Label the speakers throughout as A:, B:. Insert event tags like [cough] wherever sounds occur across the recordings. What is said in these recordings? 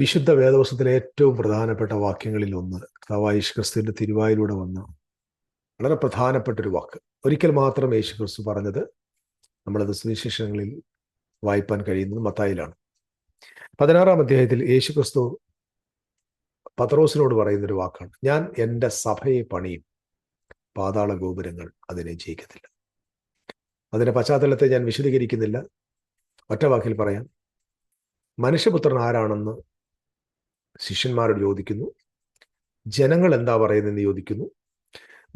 A: വിശുദ്ധ വേദവസത്തിലെ ഏറ്റവും പ്രധാനപ്പെട്ട വാക്യങ്ങളിൽ ഒന്ന് കർത്താവ് യേശു ക്രിസ്തുവിൻ്റെ തിരുവായിലൂടെ വന്ന വളരെ പ്രധാനപ്പെട്ട ഒരു വാക്ക് ഒരിക്കൽ മാത്രം യേശു ക്രിസ്തു പറഞ്ഞത് നമ്മളത് സുവിശേഷങ്ങളിൽ വായിപ്പാൻ കഴിയുന്നത് മത്തായിലാണ് പതിനാറാം അധ്യായത്തിൽ യേശു ക്രിസ്തു പത്രോസിനോട് പറയുന്നൊരു വാക്കാണ് ഞാൻ എൻ്റെ സഭയെ പണിയും പാതാള ഗോപുരങ്ങൾ അതിനെ ജയിക്കത്തില്ല അതിൻ്റെ പശ്ചാത്തലത്തെ ഞാൻ വിശദീകരിക്കുന്നില്ല ഒറ്റ വാക്കിൽ പറയാം മനുഷ്യപുത്രൻ ആരാണെന്ന് ശിഷ്യന്മാരോട് ചോദിക്കുന്നു ജനങ്ങൾ എന്താ പറയുന്നതെന്ന് ചോദിക്കുന്നു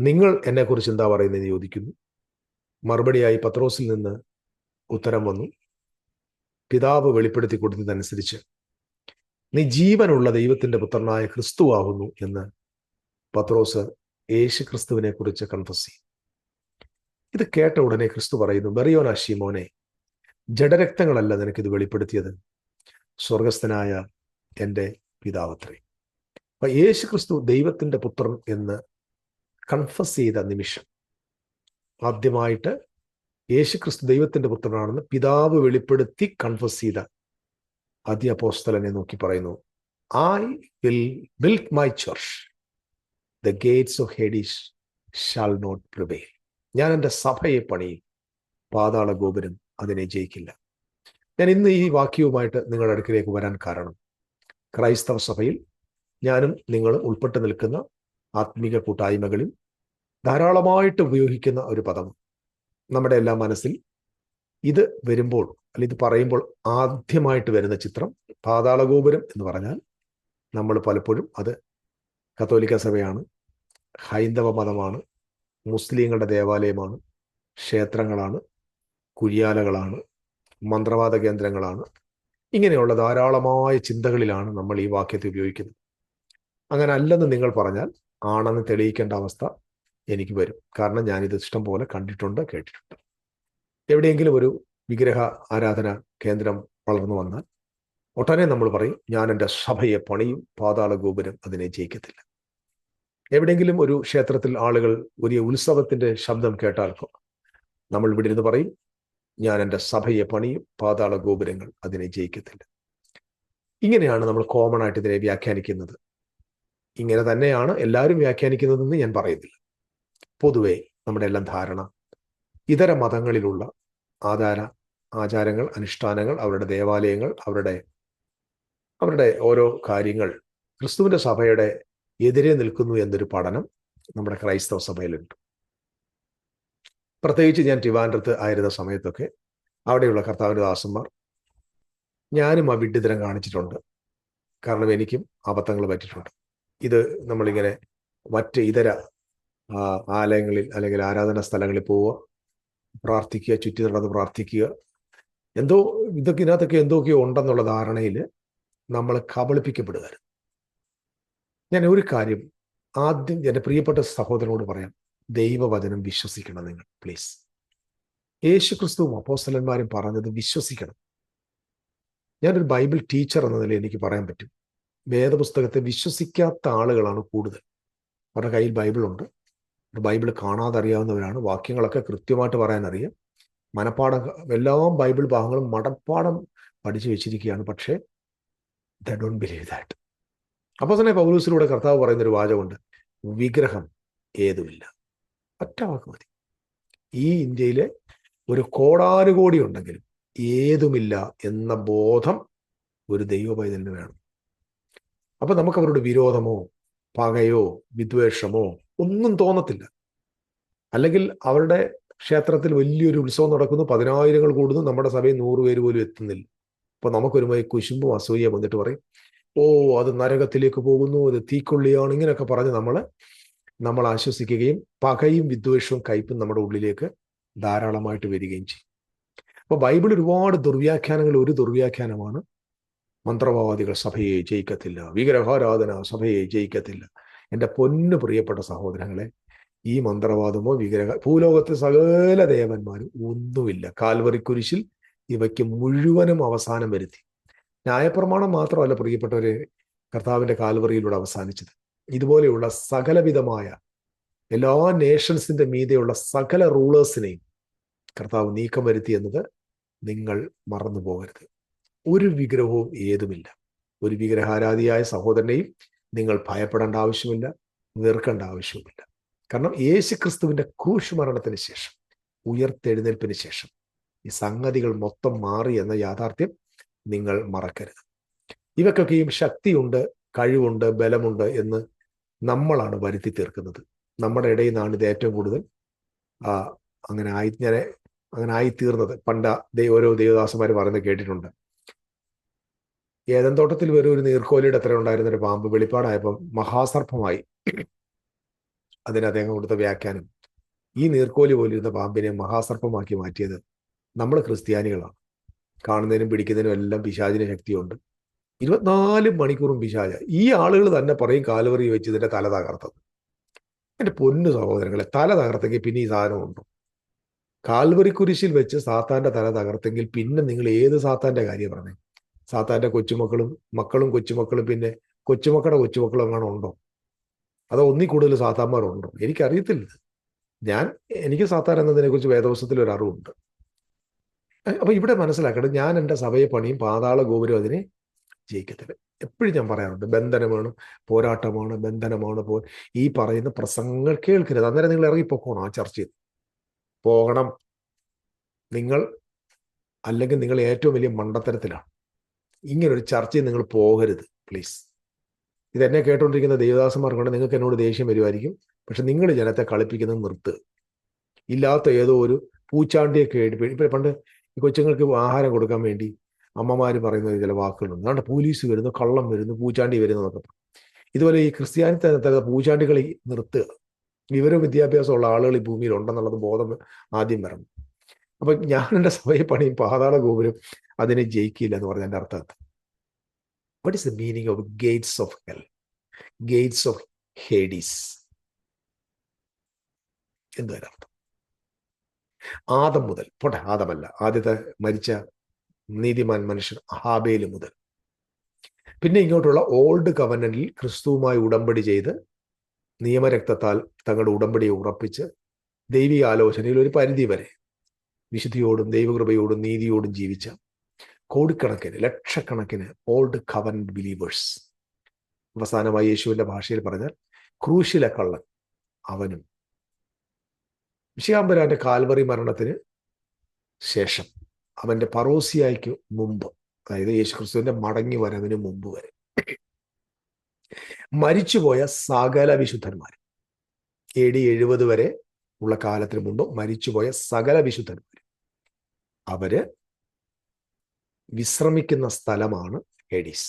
A: നിങ്ങൾ എന്നെക്കുറിച്ച് എന്താ പറയുന്നതെന്ന് ചോദിക്കുന്നു മറുപടിയായി പത്രോസിൽ നിന്ന് ഉത്തരം വന്നു പിതാവ് വെളിപ്പെടുത്തി കൊടുത്തതനുസരിച്ച് നീ ജീവനുള്ള ദൈവത്തിന്റെ പുത്രനായ ആകുന്നു എന്ന് പത്രോസ് യേശു ക്രിസ്തുവിനെ കുറിച്ച് കൺഫസ് ചെയ്യും ഇത് കേട്ട ഉടനെ ക്രിസ്തു പറയുന്നു ബെറിയോന ഷീമോനെ ജഡരക്തങ്ങളല്ല നിനക്കിത് വെളിപ്പെടുത്തിയത് സ്വർഗസ്ഥനായ എൻ്റെ പിതാവത്രി അപ്പൊ യേശു ക്രിസ്തു ദൈവത്തിന്റെ പുത്രൻ എന്ന് കൺഫസ് ചെയ്ത നിമിഷം ആദ്യമായിട്ട് യേശു ക്രിസ്തു ദൈവത്തിന്റെ പുത്രനാണെന്ന് പിതാവ് വെളിപ്പെടുത്തി കൺഫസ് ചെയ്ത ആദ്യ അപ്പോസ്തലനെ നോക്കി പറയുന്നു I will build my church the gates of Hades shall not prevail ഞാൻ എൻ്റെ സഭയെ പണിയും പാതാള ഗോപുരം അതിനെ ജയിക്കില്ല ഞാൻ ഇന്ന് ഈ വാക്യവുമായിട്ട് നിങ്ങളുടെ അടുക്കിലേക്ക് വരാൻ കാരണം ക്രൈസ്തവ സഭയിൽ ഞാനും നിങ്ങളും ഉൾപ്പെട്ടു നിൽക്കുന്ന ആത്മീക കൂട്ടായ്മകളിൽ ധാരാളമായിട്ട് ഉപയോഗിക്കുന്ന ഒരു പദം നമ്മുടെ എല്ലാ മനസ്സിൽ ഇത് വരുമ്പോൾ അല്ലെ ഇത് പറയുമ്പോൾ ആദ്യമായിട്ട് വരുന്ന ചിത്രം പാതാളഗോപുരം എന്ന് പറഞ്ഞാൽ നമ്മൾ പലപ്പോഴും അത് കത്തോലിക്ക സഭയാണ് ഹൈന്ദവ മതമാണ് മുസ്ലിങ്ങളുടെ ദേവാലയമാണ് ക്ഷേത്രങ്ങളാണ് കുഴിയാലകളാണ് മന്ത്രവാദ കേന്ദ്രങ്ങളാണ് ഇങ്ങനെയുള്ള ധാരാളമായ ചിന്തകളിലാണ് നമ്മൾ ഈ വാക്യത്തെ ഉപയോഗിക്കുന്നത് അങ്ങനെ അല്ലെന്ന് നിങ്ങൾ പറഞ്ഞാൽ ആണെന്ന് തെളിയിക്കേണ്ട അവസ്ഥ എനിക്ക് വരും കാരണം ഞാനിത് ഇഷ്ടം പോലെ കണ്ടിട്ടുണ്ട് കേട്ടിട്ടുണ്ട് എവിടെയെങ്കിലും ഒരു വിഗ്രഹ ആരാധന കേന്ദ്രം വളർന്നു വന്നാൽ ഒട്ടനെ നമ്മൾ പറയും ഞാൻ എൻ്റെ സഭയെ പണിയും പാതാള ഗോപുരം അതിനെ ജയിക്കത്തില്ല എവിടെയെങ്കിലും ഒരു ക്ഷേത്രത്തിൽ ആളുകൾ ഒരു ഉത്സവത്തിൻ്റെ ശബ്ദം കേട്ടാൽ നമ്മൾ ഇവിടെ ഇരുന്ന് പറയും ഞാൻ എൻ്റെ സഭയെ പണിയും പാതാള ഗോപുരങ്ങൾ അതിനെ ജയിക്കത്തില്ല ഇങ്ങനെയാണ് നമ്മൾ കോമൺ ആയിട്ട് ഇതിനെ വ്യാഖ്യാനിക്കുന്നത് ഇങ്ങനെ തന്നെയാണ് എല്ലാവരും വ്യാഖ്യാനിക്കുന്നതെന്ന് ഞാൻ പറയുന്നില്ല പൊതുവെ നമ്മുടെ എല്ലാം ധാരണ ഇതര മതങ്ങളിലുള്ള ആധാര ആചാരങ്ങൾ അനുഷ്ഠാനങ്ങൾ അവരുടെ ദേവാലയങ്ങൾ അവരുടെ അവരുടെ ഓരോ കാര്യങ്ങൾ ക്രിസ്തുവിൻ്റെ സഭയുടെ എതിരെ നിൽക്കുന്നു എന്നൊരു പഠനം നമ്മുടെ ക്രൈസ്തവ സഭയിലുണ്ട് പ്രത്യേകിച്ച് ഞാൻ ട്രിവാൻഡ്രത്ത് ആയിരുന്ന സമയത്തൊക്കെ അവിടെയുള്ള കർത്താവിൻ്റെ ദാസന്മാർ ഞാനും ആ വിഡ്ഢിതരം കാണിച്ചിട്ടുണ്ട് കാരണം എനിക്കും അബദ്ധങ്ങൾ പറ്റിയിട്ടുണ്ട് ഇത് നമ്മളിങ്ങനെ മറ്റ് ഇതര ആലയങ്ങളിൽ അല്ലെങ്കിൽ ആരാധനാ സ്ഥലങ്ങളിൽ പോവുക പ്രാർത്ഥിക്കുക ചുറ്റി നടന്ന് പ്രാർത്ഥിക്കുക എന്തോ ഇതൊക്കെ ഇതിനകത്തൊക്കെ എന്തൊക്കെയോ ഉണ്ടെന്നുള്ള ധാരണയിൽ നമ്മൾ കബളിപ്പിക്കപ്പെടുകയാണ് ഞാൻ ഒരു കാര്യം ആദ്യം എൻ്റെ പ്രിയപ്പെട്ട സഹോദരനോട് പറയാം ദൈവവചനം വിശ്വസിക്കണം നിങ്ങൾ പ്ലീസ് യേശുക്രിസ്തുവും അപ്പോസ്റ്റലന്മാരും പറഞ്ഞത് വിശ്വസിക്കണം ഞാനൊരു ബൈബിൾ ടീച്ചർ എന്ന നിലയിൽ എനിക്ക് പറയാൻ പറ്റും വേദപുസ്തകത്തെ വിശ്വസിക്കാത്ത ആളുകളാണ് കൂടുതൽ അവരുടെ കയ്യിൽ ബൈബിളുണ്ട് ബൈബിൾ കാണാതെ അറിയാവുന്നവരാണ് വാക്യങ്ങളൊക്കെ കൃത്യമായിട്ട് പറയാൻ അറിയാം മനപ്പാടം എല്ലാ ബൈബിൾ ഭാഗങ്ങളും മടപ്പാടം പഠിച്ചു വെച്ചിരിക്കുകയാണ് പക്ഷേ ദ ഡോണ്ട് ബിലീവ് ദാറ്റ് അപ്പോൾ തന്നെ പൗലൂസിലൂടെ കർത്താവ് പറയുന്നൊരു വാചകമുണ്ട് വിഗ്രഹം ഏതുമില്ല ഒറ്റ വാക്ക് മതി ഈ ഇന്ത്യയിലെ ഒരു കോടാനുകോടി ഉണ്ടെങ്കിലും ഏതുമില്ല എന്ന ബോധം ഒരു ദൈവപൈതലിന് വേണം അപ്പൊ നമുക്ക് അവരുടെ വിരോധമോ പകയോ വിദ്വേഷമോ ഒന്നും തോന്നത്തില്ല അല്ലെങ്കിൽ അവരുടെ ക്ഷേത്രത്തിൽ വലിയൊരു ഉത്സവം നടക്കുന്നു പതിനായിരങ്ങൾ കൂടുന്നു നമ്മുടെ സഭയിൽ നൂറുപേര് പേര് പോലും എത്തുന്നില്ല അപ്പൊ നമുക്കൊരുമായി കുശുമ്പും അസൂയ വന്നിട്ട് പറയും ഓ അത് നരകത്തിലേക്ക് പോകുന്നു അത് തീക്കൊള്ളിയാണ് ഇങ്ങനെയൊക്കെ പറഞ്ഞ് നമ്മള് നമ്മൾ ആശ്വസിക്കുകയും പകയും വിദ്വേഷവും കയ്പും നമ്മുടെ ഉള്ളിലേക്ക് ധാരാളമായിട്ട് വരികയും ചെയ്യും അപ്പോൾ ബൈബിൾ ഒരുപാട് ദുർവ്യാഖ്യാനങ്ങൾ ഒരു ദുർവ്യാഖ്യാനമാണ് മന്ത്രവാദികൾ സഭയെ ജയിക്കത്തില്ല വിഗ്രഹാരാധന സഭയെ ജയിക്കത്തില്ല എൻ്റെ പൊന്നു പ്രിയപ്പെട്ട സഹോദരങ്ങളെ ഈ മന്ത്രവാദമോ വിഗ്രഹ ഭൂലോകത്തെ സകല ദേവന്മാരും ഒന്നുമില്ല കാൽവറിക്കുരിശിൽ കുരിശിൽ ഇവയ്ക്ക് മുഴുവനും അവസാനം വരുത്തി ന്യായപ്രമാണം മാത്രമല്ല പ്രിയപ്പെട്ടവരെ കർത്താവിൻ്റെ കാൽവറിയിലൂടെ അവസാനിച്ചത് ഇതുപോലെയുള്ള സകലവിധമായ എല്ലാ നേഷൻസിന്റെ മീതെയുള്ള സകല റൂളേഴ്സിനെയും കർത്താവ് നീക്കം വരുത്തി എന്നത് നിങ്ങൾ മറന്നു പോകരുത് ഒരു വിഗ്രഹവും ഏതുമില്ല ഒരു വിഗ്രഹാരാധിയായ സഹോദരനെയും നിങ്ങൾ ഭയപ്പെടേണ്ട ആവശ്യമില്ല വെറുക്കേണ്ട ആവശ്യവുമില്ല കാരണം യേശു ക്രിസ്തുവിൻ്റെ ക്രൂശ് മരണത്തിന് ശേഷം ഉയർത്തെഴുന്നേൽപ്പിന് ശേഷം ഈ സംഗതികൾ മൊത്തം മാറി എന്ന യാഥാർത്ഥ്യം നിങ്ങൾ മറക്കരുത് ഇവക്കൊക്കെയും ശക്തിയുണ്ട് കഴിവുണ്ട് ബലമുണ്ട് എന്ന് നമ്മളാണ് വരുത്തി തീർക്കുന്നത് നമ്മുടെ ഇടയിൽ നിന്നാണ് ഇത് ഏറ്റവും കൂടുതൽ അങ്ങനെ ആയി ഞാൻ അങ്ങനെ ആയിത്തീർന്നത് പണ്ട ഓരോ ദേവദാസന്മാർ പറയുന്നത് കേട്ടിട്ടുണ്ട് ഏതൻ തോട്ടത്തിൽ വരും ഒരു നീർക്കോലിയുടെ അത്ര ഉണ്ടായിരുന്ന ഒരു പാമ്പ് വെളിപ്പാടായപ്പോൾ മഹാസർപ്പമായി അതിന് അദ്ദേഹം കൊടുത്ത വ്യാഖ്യാനം ഈ നീർക്കോലി പോലിരുന്ന പാമ്പിനെ മഹാസർപ്പമാക്കി മാറ്റിയത് നമ്മൾ ക്രിസ്ത്യാനികളാണ് കാണുന്നതിനും പിടിക്കുന്നതിനും എല്ലാം പിശാചിന് ശക്തിയുണ്ട് ഇരുപത്തിനാല് മണിക്കൂറും പിശാച ഈ ആളുകൾ തന്നെ പറയും കാലുവറി വെച്ച് ഇതിന്റെ തല തകർത്തത് എൻ്റെ പൊന്നു സഹോദരങ്ങളെ തല തകർത്തെങ്കിൽ പിന്നെ ഈ സാധനം ഉണ്ടോ കാൽവറി കുരിശിൽ വെച്ച് സാത്താന്റെ തല തകർത്തെങ്കിൽ പിന്നെ നിങ്ങൾ ഏത് സാത്താന്റെ കാര്യം പറഞ്ഞേ സാത്താന്റെ കൊച്ചുമക്കളും മക്കളും കൊച്ചുമക്കളും പിന്നെ കൊച്ചുമക്കളുടെ കൊച്ചുമക്കളും അങ്ങനെ ഉണ്ടോ അതോ ഒന്നി കൂടുതൽ സാത്താന്മാരുണ്ടോ എനിക്കറിയത്തില്ല ഞാൻ എനിക്ക് സാത്താൻ എന്നതിനെ കുറിച്ച് വേദവശത്തിൽ ഒരു അറിവുണ്ട് അപ്പൊ ഇവിടെ മനസ്സിലാക്കണം ഞാൻ എൻ്റെ സഭയെ പണിയും പാതാള ഗോപുരം അതിനെ ജയിക്കത്തില്ല എപ്പോഴും ഞാൻ പറയാറുണ്ട് ബന്ധനമാണ് പോരാട്ടമാണ് ബന്ധനമാണ് പോ ഈ പറയുന്ന പ്രസംഗങ്ങൾ കേൾക്കരുത് അന്നേരം നിങ്ങൾ ഇറങ്ങിപ്പോക്കണം ആ ചർച്ചയിൽ പോകണം നിങ്ങൾ അല്ലെങ്കിൽ നിങ്ങൾ ഏറ്റവും വലിയ മണ്ടത്തരത്തിലാണ് ഇങ്ങനൊരു ചർച്ചയിൽ നിങ്ങൾ പോകരുത് പ്ലീസ് ഇതെന്നെ കേട്ടുകൊണ്ടിരിക്കുന്ന ദേവദാസന്മാർ കൊണ്ട് നിങ്ങൾക്ക് എന്നോട് ദേഷ്യം വരുമായിരിക്കും പക്ഷെ നിങ്ങൾ ജനത്തെ കളിപ്പിക്കുന്നത് നിർത്തുക ഇല്ലാത്ത ഏതോ ഒരു പൂച്ചാണ്ടിയൊക്കെ എടുപ്പ് ഇപ്പം പണ്ട് ഈ കൊച്ചുങ്ങൾക്ക് ആഹാരം കൊടുക്കാൻ വേണ്ടി അമ്മമാർ പറയുന്ന ചില വാക്കുകളുണ്ട് അതുകൊണ്ട് പോലീസ് വരുന്നു കള്ളം വരുന്നു പൂച്ചാണ്ടി വരുന്നു എന്നൊക്കെ ഇതുപോലെ ഈ ക്രിസ്ത്യാനി തന്നെ പൂച്ചാണ്ടികളെ നിർത്തുക വിവരവും വിദ്യാഭ്യാസമുള്ള ആളുകൾ ഈ ഭൂമിയിൽ ഉണ്ടെന്നുള്ളത് ബോധം ആദ്യം വരണം അപ്പൊ ഞാൻ എൻ്റെ സഭയെ പണിയും പാതാള ഗോപുരം അതിനെ ജയിക്കില്ല എന്ന് പറഞ്ഞ എൻ്റെ അർത്ഥത്തിൽ what is the meaning of gates of hell gates of Hades എന്തു അർത്ഥം ആദം മുതൽ പോട്ടെ ആദമല്ല ആദ്യത്തെ മരിച്ച നീതിമാൻ മനുഷ്യൻ അഹാബേല് മുതൽ പിന്നെ ഇങ്ങോട്ടുള്ള ഓൾഡ് കവനനിൽ ക്രിസ്തുവുമായി ഉടമ്പടി ചെയ്ത് നിയമരക്തത്താൽ തങ്ങളുടെ ഉടമ്പടിയെ ഉറപ്പിച്ച് ദൈവിക ആലോചനയിൽ ഒരു പരിധി വരെ വിശുദ്ധിയോടും ദൈവകൃപയോടും നീതിയോടും ജീവിച്ച കോടിക്കണക്കിന് ലക്ഷക്കണക്കിന് ഓൾഡ് കവൻ ബിലീവേഴ്സ് അവസാനമായി യേശുവിൻ്റെ ഭാഷയിൽ പറഞ്ഞാൽ ക്രൂശില കള്ളൻ അവനും വിശയാമ്പരാന്റെ കാൽവറി മരണത്തിന് ശേഷം അവൻ്റെ പറോസിയായിക്ക് മുമ്പ് അതായത് യേശുക്രിസ്തുവിന്റെ മടങ്ങി വരവിന് മുമ്പ് വരെ മരിച്ചുപോയ സകല വിശുദ്ധന്മാർ എ ഡി എഴുപത് വരെ ഉള്ള കാലത്തിന് മുമ്പ് മരിച്ചുപോയ സകല വിശുദ്ധന്മാർ അവര് വിശ്രമിക്കുന്ന സ്ഥലമാണ് ഹേഡീസ്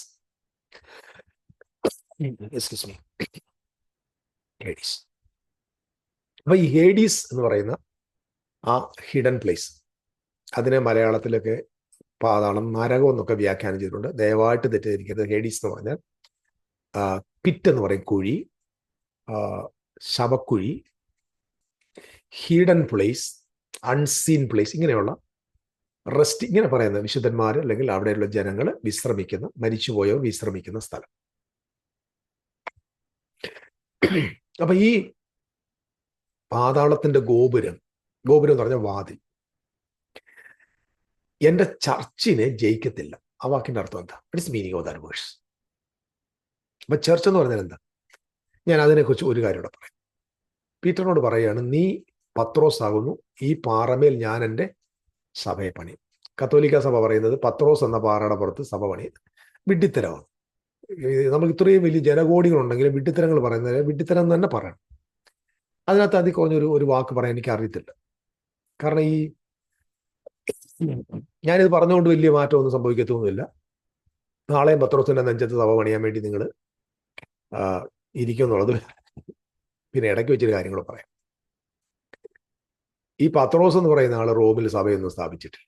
A: എക്സ്ക്യൂസ് മീ ഹേഡീസ് അപ്പൊ ഈ ഹേഡീസ് എന്ന് പറയുന്ന ആ ഹിഡൻ പ്ലേസ് അതിനെ മലയാളത്തിലൊക്കെ പാതാളം നരകം എന്നൊക്കെ വ്യാഖ്യാനം ചെയ്തിട്ടുണ്ട് ദയവായിട്ട് തെറ്റിദ്ധരിക്കരുത് ഹേഡീസ് എന്ന് പറഞ്ഞാൽ പിറ്റ് എന്ന് പറയും കുഴി ശവക്കുഴി ഹീഡൻ പ്ലേസ് അൺസീൻ പ്ലേസ് ഇങ്ങനെയുള്ള റെസ്റ്റ് ഇങ്ങനെ പറയുന്ന വിശുദ്ധന്മാർ അല്ലെങ്കിൽ അവിടെയുള്ള ജനങ്ങൾ വിശ്രമിക്കുന്ന മരിച്ചുപോയവർ വിശ്രമിക്കുന്ന സ്ഥലം അപ്പൊ ഈ പാതാളത്തിന്റെ ഗോപുരം ഗോപുരം എന്ന് പറഞ്ഞ വാതിൽ എന്റെ ചർച്ചിനെ ജയിക്കത്തില്ല ആ വാക്കിന്റെ അർത്ഥം എന്താ its meaning of that words അപ്പൊ ചർച്ച് എന്ന് പറഞ്ഞാൽ എന്താ ഞാൻ അതിനെക്കുറിച്ച് ഒരു കാര്യം കൂടെ പറയാം പീറ്ററിനോട് പറയുകയാണ് നീ പത്രോസ് ആകുന്നു ഈ പാറമേൽ ഞാൻ എൻ്റെ സഭയെ പണി കത്തോലിക്ക സഭ പറയുന്നത് പത്രോസ് എന്ന പാറയുടെ പുറത്ത് സഭ പണി വിഡ്ഢിത്തരമാണ് നമുക്ക് ഇത്രയും വലിയ ജനകോടികളുണ്ടെങ്കിലും വിഡ്ഢിത്തരങ്ങൾ പറയുന്നത് വിഡ്ഢിത്തരം എന്ന് തന്നെ പറയണം അതിനകത്ത് അതിൽ കുറഞ്ഞൊരു ഒരു വാക്ക് പറയാൻ എനിക്ക് അറിയത്തില്ല കാരണം ഈ ഞാനിത് പറഞ്ഞുകൊണ്ട് വലിയ മാറ്റമൊന്നും സംഭവിക്കത്തൊന്നുമില്ല നാളെയും ദിവസം നെഞ്ചത്ത് സഭ പണിയാൻ വേണ്ടി നിങ്ങൾ ഇരിക്കുന്നുള്ളത് പിന്നെ ഇടയ്ക്ക് വെച്ചൊരു കാര്യങ്ങൾ പറയാം ഈ പത്രോസ് എന്ന് പറയുന്ന ആൾ റോമിൽ സഭയൊന്നും സ്ഥാപിച്ചിട്ടില്ല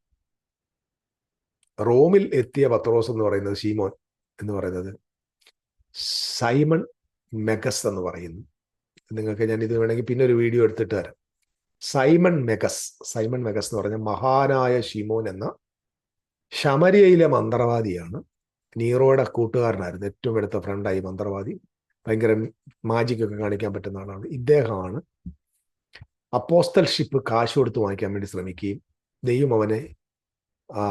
A: റോമിൽ എത്തിയ പത്രോസ് എന്ന് പറയുന്നത് ഷീമോൻ എന്ന് പറയുന്നത് സൈമൺ മെഗസ് എന്ന് പറയുന്നു നിങ്ങൾക്ക് ഞാൻ ഇത് വേണമെങ്കിൽ പിന്നെ ഒരു വീഡിയോ എടുത്തിട്ട് തരാം സൈമൺ മെഗസ് സൈമൺ മെഗസ് എന്ന് പറഞ്ഞ മഹാനായ ഷിമോൻ എന്ന ശമരിയയിലെ മന്ത്രവാദിയാണ് നീറോയുടെ കൂട്ടുകാരനായിരുന്നു ഏറ്റവും അടുത്ത ഫ്രണ്ടായി മന്ത്രവാദി ഭയങ്കര മാജിക്കൊക്കെ കാണിക്കാൻ പറ്റുന്ന ആളാണ് ഇദ്ദേഹമാണ് അപ്പോസ്റ്റൽഷിപ്പ് കാശ് കൊടുത്ത് വാങ്ങിക്കാൻ വേണ്ടി ശ്രമിക്കുകയും ദൈവം അവനെ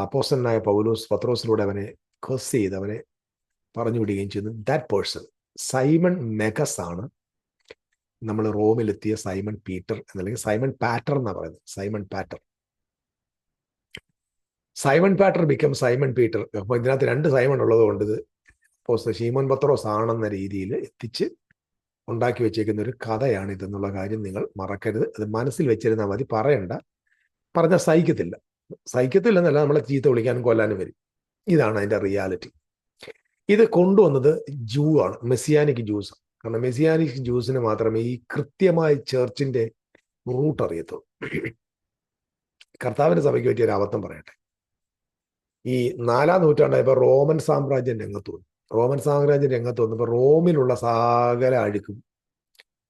A: അപ്പോസ്റ്റലിനായ പൗലോസ് പത്രോസിലൂടെ അവനെ കസ് ചെയ്ത് അവനെ പറഞ്ഞു വിടുകയും ചെയ്യുന്നു ദാറ്റ് പേഴ്സൺ സൈമൺ മെഗസ് ആണ് നമ്മൾ റോമിലെത്തിയ സൈമൺ പീറ്റർ എന്നല്ലെങ്കിൽ സൈമൺ പാറ്റർ എന്നാണ് പറയുന്നത് Simon Peter Simon Peter become Simon Peter അപ്പോൾ ഇതിനകത്ത് രണ്ട് സൈമൺ ഉള്ളത് കൊണ്ട് ഇത് പോസ്റ്റ് ഷീമോൻ പത്രോസ് ആണെന്ന രീതിയിൽ എത്തിച്ച് ഉണ്ടാക്കി വെച്ചേക്കുന്ന ഒരു കഥയാണ് ഇതെന്നുള്ള കാര്യം നിങ്ങൾ മറക്കരുത് അത് മനസ്സിൽ വെച്ചിരുന്നാൽ മതി പറയണ്ട പറഞ്ഞാൽ സഹിക്കത്തില്ല സഹിക്കത്തില്ലെന്നല്ല നമ്മളെ ചീത്ത വിളിക്കാനും കൊല്ലാനും വരും ഇതാണ് അതിൻ്റെ റിയാലിറ്റി ഇത് കൊണ്ടുവന്നത് ജൂ ആണ് മെസ്സിയാനിക് ജൂസ് കാരണം മെസിയാനിക് ജ്യൂസിന് മാത്രമേ ഈ കൃത്യമായ ചേർച്ചിന്റെ റൂട്ട് അറിയത്തുള്ളൂ കർത്താവിന്റെ സഭയ്ക്ക് പറ്റിയ ഒരു അബദ്ധം പറയട്ടെ ഈ നാലാം നൂറ്റാണ്ടായപ്പോൾ റോമൻ സാമ്രാജ്യം രംഗത്ത് വന്നു റോമൻ സാമ്രാജ്യം രംഗത്ത് വന്നപ്പോൾ റോമിലുള്ള സകല അഴുക്കും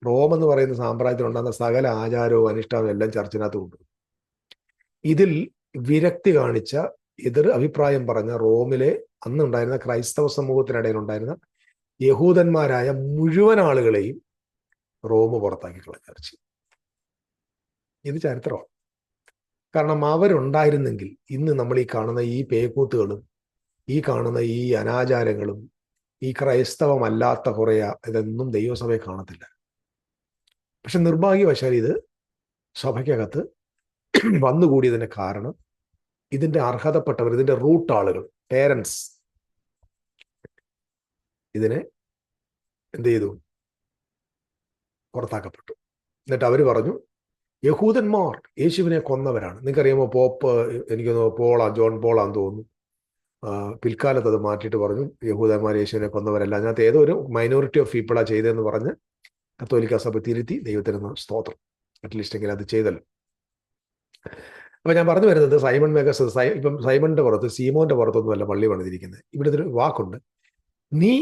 A: റോം എന്ന് പറയുന്ന സാമ്രാജ്യത്തിൽ ഉണ്ടാകുന്ന സകല ആചാരവും അനുഷ്ഠാനവും എല്ലാം ചർച്ചിനകത്ത് കൊണ്ടുവന്നു ഇതിൽ വിരക്തി കാണിച്ച എതിർ അഭിപ്രായം പറഞ്ഞ റോമിലെ അന്നുണ്ടായിരുന്ന ക്രൈസ്തവ സമൂഹത്തിനിടയിൽ ഉണ്ടായിരുന്ന യഹൂദന്മാരായ മുഴുവൻ ആളുകളെയും റോമ് പുറത്താക്കി കളഞ്ഞു ഇത് ചരിത്രമാണ് കാരണം അവരുണ്ടായിരുന്നെങ്കിൽ ഇന്ന് നമ്മൾ ഈ കാണുന്ന ഈ പേക്കൂത്തുകളും ഈ കാണുന്ന ഈ അനാചാരങ്ങളും ഈ ക്രൈസ്തവമല്ലാത്ത കുറേ ഇതൊന്നും ദൈവസഭയെ കാണത്തില്ല പക്ഷെ നിർഭാഗ്യവശാൽ ഇത് സഭയ്ക്കകത്ത് വന്നുകൂടിയതിന് കാരണം ഇതിൻ്റെ അർഹതപ്പെട്ടവർ ഇതിൻ്റെ റൂട്ട് ആളുകൾ പേരൻസ് ഇതിനെ എന്ത് ചെയ്തു പുറത്താക്കപ്പെട്ടു എന്നിട്ട് അവർ പറഞ്ഞു യഹൂദന്മാർ യേശുവിനെ കൊന്നവരാണ് നിങ്ങൾക്കറിയാമോ പോപ്പ് എനിക്കൊന്ന് പോള ജോൺ പോളാന്ന് തോന്നുന്നു പിൽക്കാലത്ത് അത് മാറ്റിയിട്ട് പറഞ്ഞു യഹൂദന്മാർ യേശുവിനെ കൊന്നവരല്ല അതിനകത്ത് ഏതോ ഒരു മൈനോറിറ്റി ഓഫ് പീപ്പിളാ ചെയ്തതെന്ന് പറഞ്ഞ് കത്തോലിക്ക സഭ തിരുത്തി ദൈവത്തിന് സ്തോത്രം അറ്റ്ലീസ്റ്റ് എങ്കിലും അത് ചെയ്തല്ലോ അപ്പൊ ഞാൻ പറഞ്ഞു വരുന്നത് സൈമൺ മേഗസ് ഇപ്പം സൈമണിന്റെ പുറത്ത് സീമോന്റെ പുറത്തൊന്നുമല്ല പള്ളി പണിതിരിക്കുന്നത് ഇവിടെ ഒരു വാക്കുണ്ട് നീ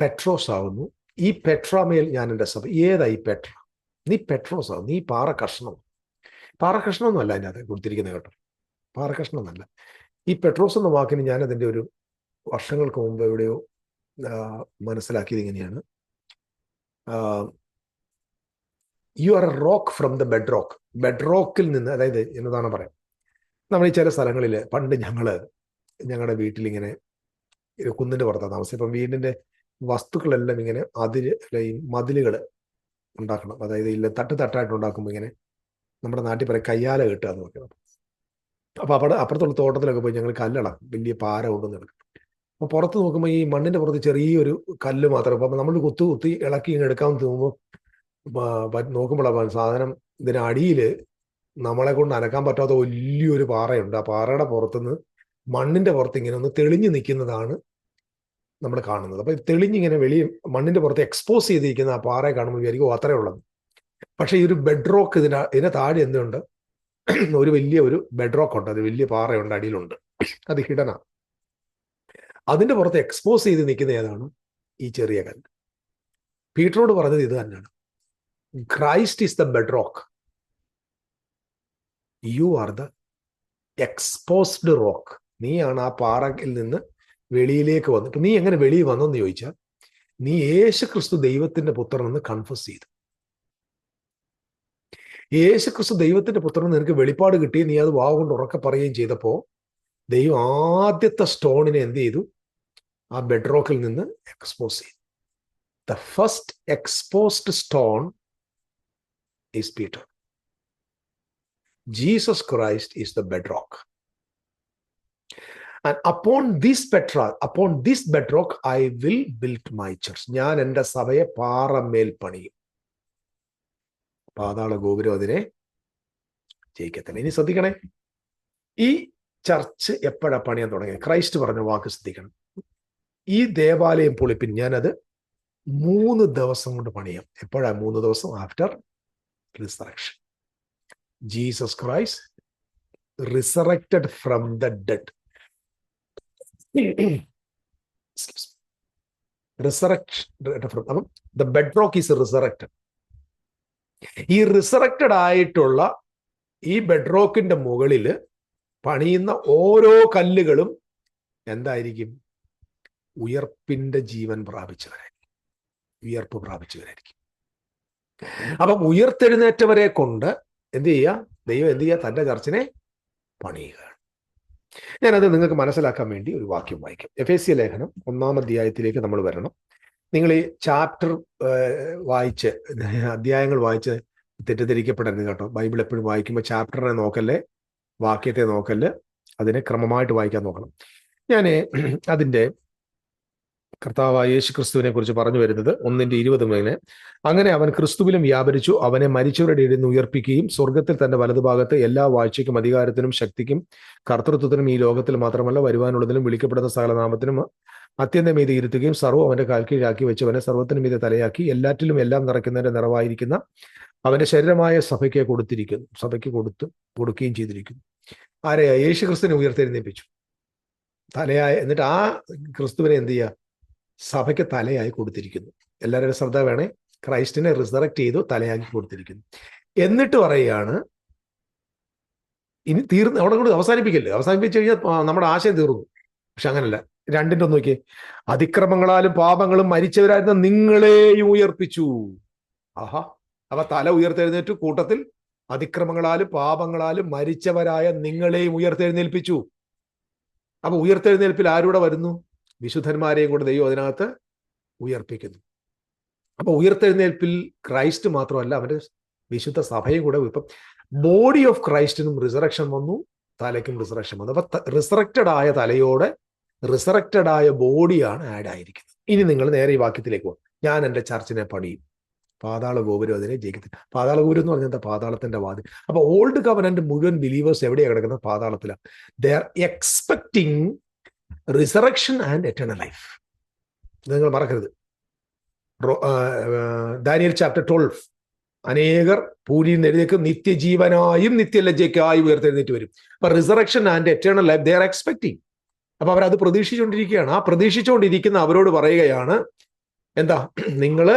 A: പെട്രോസ് ആവുന്നു ഈ പെട്രോമേൽ ഞാൻ എൻ്റെ സഭ ഏതായി പെട്ര നീ പെട്രോസ് ആവും നീ പാറ കഷ്ണം പാറ കഷ്ണമൊന്നുമല്ല അതിനകത്ത് കൊടുത്തിരിക്കുന്നത് കേട്ടോ പാറ കഷ്ണമൊന്നുമല്ല ഈ പെട്രോസ് എന്ന വാക്കിന് ഞാൻ അതിൻ്റെ ഒരു വർഷങ്ങൾക്ക് മുമ്പ് എവിടെയോ മനസ്സിലാക്കിയത് ഇങ്ങനെയാണ് you are a rock from the bedrock bed റോക്കിൽ നിന്ന് അതായത് എന്നതാണ് പറയാം നമ്മൾ ഈ ചില സ്ഥലങ്ങളിൽ പണ്ട് ഞങ്ങൾ ഞങ്ങളുടെ വീട്ടിലിങ്ങനെ കുന്നിൻ്റെ പുറത്താണ് താമസം ഇപ്പം വീടിൻ്റെ വസ്തുക്കളെല്ലാം ഇങ്ങനെ അതിര് ഈ മതിലുകൾ ഉണ്ടാക്കണം അതായത് ഇല്ല തട്ട് തട്ടായിട്ട് ഉണ്ടാക്കുമ്പോൾ ഇങ്ങനെ നമ്മുടെ നാട്ടിൽ പറയാം കയ്യാല കിട്ടുക എന്ന് പറയുന്നത് അപ്പോൾ അവിടെ അപ്പുറത്തുള്ള തോട്ടത്തിലൊക്കെ പോയി ഞങ്ങൾ കല്ലിളക്കും വലിയ പാര കൊണ്ടു എടുക്കും അപ്പോൾ പുറത്ത് നോക്കുമ്പോൾ ഈ മണ്ണിന്റെ പുറത്ത് ചെറിയൊരു കല്ല് മാത്രം അപ്പോൾ നമ്മൾ കുത്തു കുത്തി ഇളക്കി ഇങ്ങനെ എടുക്കാൻ തോന്നുമ്പോൾ നോക്കുമ്പോഴാണ് സാധനം ഇതിന് അടിയിൽ നമ്മളെ കൊണ്ട് അനക്കാൻ പറ്റാത്ത വലിയൊരു പാറയുണ്ട് ആ പാറയുടെ പുറത്തുനിന്ന് മണ്ണിന്റെ പുറത്ത് ഇങ്ങനെ ഒന്ന് തെളിഞ്ഞു നിൽക്കുന്നതാണ് നമ്മൾ കാണുന്നത് അപ്പോൾ തെളിഞ്ഞിങ്ങനെ വെളിയിൽ മണ്ണിന്റെ പുറത്ത് എക്സ്പോസ് ചെയ്തിരിക്കുന്ന ആ പാറയെ കാണുമ്പോൾ വിചാരിക്കും അത്രേ ഉള്ളത് പക്ഷേ ഈ ഒരു ബെഡ് റോക്ക് ഇതിന് ഇതിന് താഴെ എന്തുണ്ട് ഒരു വലിയ ഒരു ബെഡ് റോക്ക് ഉണ്ട് അത് വലിയ പാറയുണ്ട് അടിയിലുണ്ട് അത് ഹിഡന അതിന്റെ പുറത്ത് എക്സ്പോസ് ചെയ്ത് നിൽക്കുന്ന ഏതാണ് ഈ ചെറിയ കല്ല് പീറ്ററോട് പറഞ്ഞത് ഇത് തന്നെയാണ് Christ is the bedrock you are the exposed rock നീയാണ് ആ പാറയിൽ നിന്ന് വെളിയിലേക്ക് വന്നു ഇപ്പൊ നീ എങ്ങനെ വെളിയിൽ വന്നെന്ന് ചോദിച്ചാൽ നീ യേശു ക്രിസ്തു ദൈവത്തിന്റെ പുത്രനെന്ന് കൺഫസ് ചെയ്തു യേശു ക്രിസ്തു ദൈവത്തിന്റെ പുത്രൻ നിനക്ക് വെളിപ്പാട് കിട്ടി നീ അത് വാവ് കൊണ്ട് ഉറക്കെ പറയുകയും ചെയ്തപ്പോ ദൈവം ആദ്യത്തെ സ്റ്റോണിനെ എന്ത് ചെയ്തു ആ ബെഡ് നിന്ന് എക്സ്പോസ് ചെയ്തു the first exposed stone is Peter Jesus Christ is the bedrock and upon this പെട്രോ upon this bedrock I will build my church ഞാൻ എൻ്റെ സഭയെ പാറമേൽ പണിയും പാതാള ഗോപുരം അതിനെ ജയിക്കത്തില്ല ഇനി ശ്രദ്ധിക്കണേ ഈ ചർച്ച് എപ്പോഴാണ് പണിയാൻ തുടങ്ങിയത് ക്രൈസ്റ്റ് പറഞ്ഞ വാക്ക് ശ്രദ്ധിക്കണം ഈ ദേവാലയം പൊളിപ്പിൻ ഞാനത് മൂന്ന് ദിവസം കൊണ്ട് പണിയാം എപ്പോഴാ മൂന്ന് ദിവസം after resurrection Jesus Christ resurrected from the dead resurrection അപ്പം the bedrock is resurrected ഈ റിസറക്റ്റഡ് ആയിട്ടുള്ള ഈ ബെഡ് റോക്കിന്റെ മുകളിൽ പണിയുന്ന ഓരോ കല്ലുകളും എന്തായിരിക്കും ഉയർപ്പിന്റെ ജീവൻ പ്രാപിച്ചവരായിരിക്കും ഉയർപ്പ് പ്രാപിച്ചവരായിരിക്കും അപ്പം ഉയർത്തെഴുന്നേറ്റവരെ കൊണ്ട് എന്ത് ചെയ്യുക ദൈവം എന്ത് ചെയ്യുക തൻ്റെ ചർച്ചിനെ പണിയുകയാണ് ഞാനത് നിങ്ങൾക്ക് മനസ്സിലാക്കാൻ വേണ്ടി ഒരു വാക്യം വായിക്കും എഫ് എ സി ലേഖനം ഒന്നാം അധ്യായത്തിലേക്ക് നമ്മൾ വരണം നിങ്ങൾ ഈ ചാപ്റ്റർ വായിച്ച് അധ്യായങ്ങൾ വായിച്ച് തെറ്റിദ്ധരിക്കപ്പെടരുത് കേട്ടോ ബൈബിൾ എപ്പോഴും വായിക്കുമ്പോൾ ചാപ്റ്ററിനെ നോക്കല്ലേ വാക്യത്തെ നോക്കല്ലേ അതിനെ ക്രമമായിട്ട് വായിക്കാൻ നോക്കണം ഞാൻ അതിൻ്റെ കർത്താവായ യേശു ക്രിസ്തുവിനെ കുറിച്ച് പറഞ്ഞു വരുന്നത് ഒന്നിന്റെ ഇരുപത് മുതലിന് അങ്ങനെ അവൻ ക്രിസ്തുവിലും വ്യാപരിച്ചു അവനെ മരിച്ചവരുടെ ഇടയിൽ നിന്ന് ഉയർപ്പിക്കുകയും സ്വർഗത്തിൽ തന്റെ വലതുഭാഗത്ത് എല്ലാ വാഴ്ചയ്ക്കും അധികാരത്തിനും ശക്തിക്കും കർത്തൃത്വത്തിനും ഈ ലോകത്തിൽ മാത്രമല്ല വരുവാനുള്ളതിനും വിളിക്കപ്പെടുന്ന സകലനാമത്തിനും അത്യന്തം മീതി ഇരുത്തുകയും സർവ്വം അവന്റെ കാൽക്കീഴാക്കി അവനെ സർവത്തിനും മീതെ തലയാക്കി എല്ലാറ്റിലും എല്ലാം നിറയ്ക്കുന്നതിന്റെ നിറവായിരിക്കുന്ന അവന്റെ ശരീരമായ സഭയ്ക്ക് കൊടുത്തിരിക്കുന്നു സഭയ്ക്ക് കൊടുത്ത് കൊടുക്കുകയും ചെയ്തിരിക്കുന്നു ആരെയാ യേശു ക്രിസ്തുവിനെ ഉയർത്തെരുന്നേപ്പിച്ചു തലയായ എന്നിട്ട് ആ ക്രിസ്തുവിനെ എന്ത് ചെയ്യുക സഭയ്ക്ക് തലയായി കൊടുത്തിരിക്കുന്നു എല്ലാവരുടെ ശ്രദ്ധ വേണേ ക്രൈസ്റ്റിനെ റിസറക്ട് ചെയ്തു തലയാക്കി കൊടുത്തിരിക്കുന്നു എന്നിട്ട് പറയുകയാണ് ഇനി തീർന്ന് അവിടെ കൂടി അവസാനിപ്പിക്കല്ലേ അവസാനിപ്പിച്ചു കഴിഞ്ഞാൽ നമ്മുടെ ആശയം തീർന്നു പക്ഷെ അങ്ങനല്ല രണ്ടിൻ്റെ ഒന്ന് നോക്കിയേ അതിക്രമങ്ങളാലും പാപങ്ങളും മരിച്ചവരായിരുന്ന നിങ്ങളെയും ഉയർപ്പിച്ചു ആഹാ അവ തല ഉയർത്തെഴുന്നേറ്റ് കൂട്ടത്തിൽ അതിക്രമങ്ങളാലും പാപങ്ങളാലും മരിച്ചവരായ നിങ്ങളെയും ഉയർത്തെഴുന്നേൽപ്പിച്ചു അപ്പൊ ഉയർത്തെഴുന്നേൽപ്പിൽ ആരൂടെ വരുന്നു വിശുദ്ധന്മാരെയും കൂടെ ദൈവം അതിനകത്ത് ഉയർപ്പിക്കുന്നു അപ്പൊ ഉയർത്തെഴുന്നേൽപ്പിൽ ക്രൈസ്റ്റ് മാത്രമല്ല അവന്റെ വിശുദ്ധ സഭയും കൂടെ ഇപ്പം ബോഡി ഓഫ് ക്രൈസ്റ്റിനും റിസറക്ഷൻ വന്നു തലയ്ക്കും റിസറക്ഷൻ വന്നു അപ്പൊ റിസറക്റ്റഡ് ആയ തലയോടെ റിസറക്റ്റഡ് ആയ ബോഡിയാണ് ആഡ് ആയിരിക്കുന്നത് ഇനി നിങ്ങൾ നേരെ ഈ വാക്യത്തിലേക്ക് പോകും ഞാൻ എൻ്റെ ചർച്ചിനെ പണിയും പാതാള ഗോപുരം അതിനെ ജയിക്കത്തില്ല പാതാള ഗോപുരം എന്ന് പറഞ്ഞാൽ പാതാളത്തിന്റെ വാതിൽ അപ്പൊ ഓൾഡ് കവനന്റ് മുഴുവൻ ബിലീവേഴ്സ് എവിടെയാണ് കിടക്കുന്നത് പാതാളത്തിലാണ് they're expecting resurrection and eternal life ഇത് നിങ്ങൾ മറക്കരുത് ഡാനിയൽ ചാപ്റ്റർ ട്വൽഫ് അനേകർ പൂരിയിൽ നിന്നെഴുതിയേക്കും നിത്യജീവനായും നിത്യലജ്ജയ്ക്കായും ഉയർത്തെഴുന്നേറ്റ് വരും അപ്പൊ resurrection and eternal life they are expecting അപ്പൊ അവരത് പ്രതീക്ഷിച്ചുകൊണ്ടിരിക്കുകയാണ് ആ പ്രതീക്ഷിച്ചുകൊണ്ടിരിക്കുന്ന അവരോട് പറയുകയാണ് എന്താ നിങ്ങൾ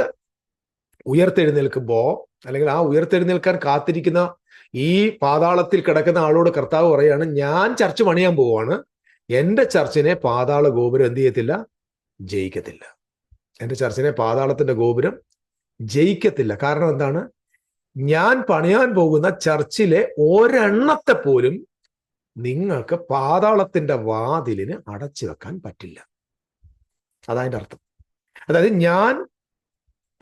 A: ഉയർത്തെഴുന്നേൽക്കുമ്പോ അല്ലെങ്കിൽ ആ ഉയർത്തെഴുന്നേൽക്കാൻ കാത്തിരിക്കുന്ന ഈ പാതാളത്തിൽ കിടക്കുന്ന ആളോട് കർത്താവ് പറയാണ് ഞാൻ ചർച്ച പണിയാൻ പോവാണ് എൻ്റെ ചർച്ചിനെ പാതാള ഗോപുരം എന്ത് ചെയ്യത്തില്ല ജയിക്കത്തില്ല എൻ്റെ ചർച്ചിനെ പാതാളത്തിൻ്റെ ഗോപുരം ജയിക്കത്തില്ല കാരണം എന്താണ് ഞാൻ പണിയാൻ പോകുന്ന ചർച്ചിലെ ഒരെണ്ണത്തെ പോലും നിങ്ങൾക്ക് പാതാളത്തിൻ്റെ വാതിലിന് അടച്ചു വെക്കാൻ പറ്റില്ല അതതിൻ്റെ അർത്ഥം അതായത് ഞാൻ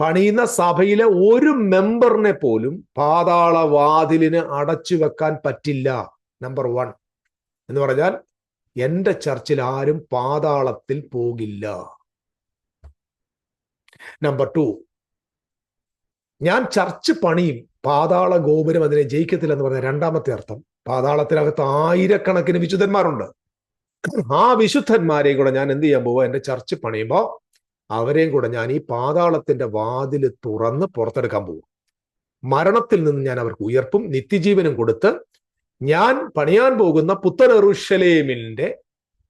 A: പണിയുന്ന സഭയിലെ ഒരു മെമ്പറിനെ പോലും പാതാള വാതിലിന് അടച്ചു വെക്കാൻ പറ്റില്ല നമ്പർ വൺ എന്ന് പറഞ്ഞാൽ എൻ്റെ ചർച്ചിൽ ആരും പാതാളത്തിൽ പോകില്ല നമ്പർ ടു ഞാൻ ചർച്ച് പണിയും പാതാള ഗോപുരം അതിനെ ജയിക്കത്തില്ല എന്ന് പറഞ്ഞ രണ്ടാമത്തെ അർത്ഥം പാതാളത്തിനകത്ത് ആയിരക്കണക്കിന് വിശുദ്ധന്മാരുണ്ട് ആ വിശുദ്ധന്മാരെയും കൂടെ ഞാൻ എന്ത് ചെയ്യാൻ പോവാ എൻ്റെ ചർച്ച് പണിയുമ്പോൾ അവരെയും കൂടെ ഞാൻ ഈ പാതാളത്തിന്റെ വാതിൽ തുറന്ന് പുറത്തെടുക്കാൻ പോകും മരണത്തിൽ നിന്ന് ഞാൻ അവർക്ക് ഉയർപ്പും നിത്യജീവനും കൊടുത്ത് ഞാൻ പണിയാൻ പോകുന്ന പുത്തൻ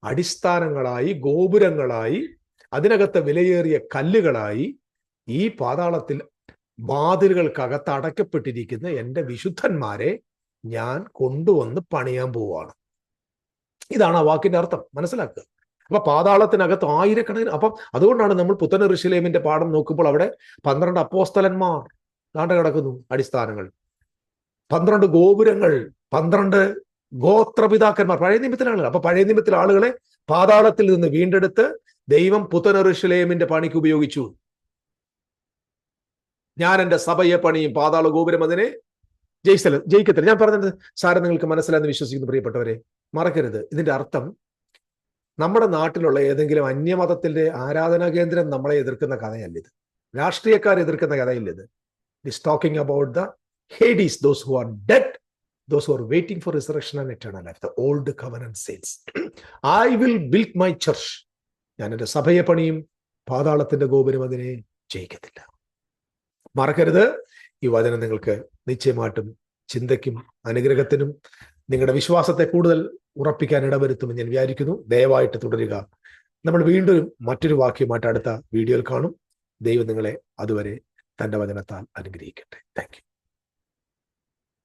A: അടിസ്ഥാനങ്ങളായി ഗോപുരങ്ങളായി അതിനകത്തെ വിലയേറിയ കല്ലുകളായി ഈ പാതാളത്തിൽ വാതിലുകൾക്കകത്ത് അടയ്ക്കപ്പെട്ടിരിക്കുന്ന എൻ്റെ വിശുദ്ധന്മാരെ ഞാൻ കൊണ്ടുവന്ന് പണിയാൻ പോവുകയാണ് ഇതാണ് ആ വാക്കിന്റെ അർത്ഥം മനസ്സിലാക്കുക അപ്പൊ പാതാളത്തിനകത്ത് ആയിരക്കണക്കിന് അപ്പം അതുകൊണ്ടാണ് നമ്മൾ പുത്തൻ ഋഷിലേമിന്റെ പാഠം നോക്കുമ്പോൾ അവിടെ പന്ത്രണ്ട് അപ്പോസ്തലന്മാർ ദാണ്ട കിടക്കുന്നു അടിസ്ഥാനങ്ങൾ പന്ത്രണ്ട് ഗോപുരങ്ങൾ പന്ത്രണ്ട് ഗോത്രപിതാക്കന്മാർ പഴയ നിമിത്തിലാണ് അപ്പൊ പഴയ നിമിത്തിൽ ആളുകളെ പാതാളത്തിൽ നിന്ന് വീണ്ടെടുത്ത് ദൈവം പുത്തനറുഷലേമിന്റെ പണിക്ക് ഉപയോഗിച്ചു ഞാൻ എൻ്റെ സഭയെ പണിയും പാതാള ഗോപുരം അതിനെ ജയിച്ചല്ല ജയിക്കത്തില്ല ഞാൻ പറഞ്ഞത് സാരം നിങ്ങൾക്ക് മനസ്സിലാന്ന് വിശ്വസിക്കുന്നു പ്രിയപ്പെട്ടവരെ മറക്കരുത് ഇതിന്റെ അർത്ഥം നമ്മുടെ നാട്ടിലുള്ള ഏതെങ്കിലും അന്യമതത്തിന്റെ ആരാധനാ കേന്ദ്രം നമ്മളെ എതിർക്കുന്ന കഥയല്ല ഇത് രാഷ്ട്രീയക്കാർ എതിർക്കുന്ന കഥയല്ല ഇത് it is talking about the Hades those who are dead those or are for resurrection and eternal life the old old covenant saints. [clears throat] I will build my church. ഞാൻ എൻ്റെ സഭയെ പണിയും പാതാളത്തിന്റെ ഗോപുരം അതിനെ ജയിക്കത്തില്ല മറക്കരുത് ഈ വചനം നിങ്ങൾക്ക് നിശ്ചയമായിട്ടും ചിന്തയ്ക്കും അനുഗ്രഹത്തിനും നിങ്ങളുടെ വിശ്വാസത്തെ കൂടുതൽ ഉറപ്പിക്കാൻ ഇടവരുത്തുമെന്ന് ഞാൻ വിചാരിക്കുന്നു ദയവായിട്ട് തുടരുക നമ്മൾ വീണ്ടും മറ്റൊരു വാക്യമായിട്ട് അടുത്ത വീഡിയോയിൽ കാണും ദൈവം നിങ്ങളെ അതുവരെ തൻ്റെ വചനത്താൽ അനുഗ്രഹിക്കട്ടെ താങ്ക്